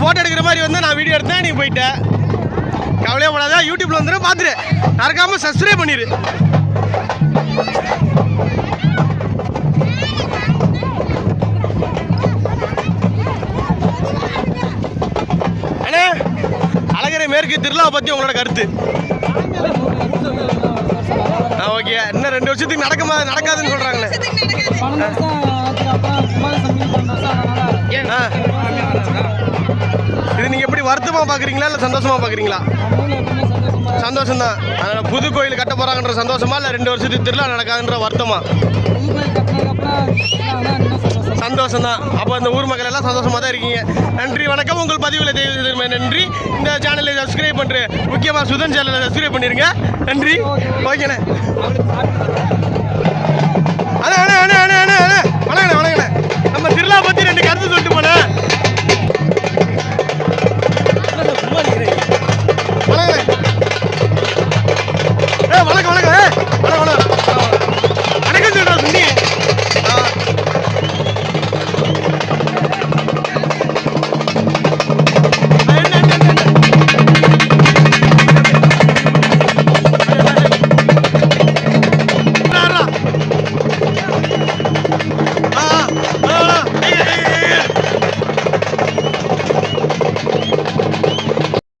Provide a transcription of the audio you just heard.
Photo எடுக்கிற மாதிரி வந்து நான் வீடியோ எடுத்தேன் நீ போயிட்ட. கவலையே படாத யூடியூப்ல வந்துடும் பார்த்துரு மறக்காம சப்ஸ்கிரைப் பண்ணிடு அண்ணே அழகரை மேற்கு திருவிழாவை பற்றி உங்களோட கருத்து. ஓகே இன்னும் ரெண்டு வருஷத்துக்கு நடக்குமா நடக்காதுன்னு சொல்கிறாங்களே வருத்தமாக பார்க்குறீங்களா இல்லை சந்தோஷமாக பார்க்குறீங்களா சந்தோஷம் தான் அதனால் புது கோயில் கட்ட போகிறாங்கன்ற சந்தோஷமா இல்லை ரெண்டு வருஷத்துக்கு திருவிழா நடக்காதுன்ற வருத்தமா? சந்தோஷம் தான் அப்போ அந்த ஊர் மக்கள் எல்லாம் சந்தோஷமாக தான் இருக்கீங்க. நன்றி வணக்கம். உங்கள் பதிவில் தெய்வ நன்றி. இந்த சேனலை சப்ஸ்கிரைப் பண்ணுற முக்கியமாக சுதன் சேனலை சப்ஸ்கிரைப் பண்ணிருங்க. நன்றி. ஓகேண்ணே.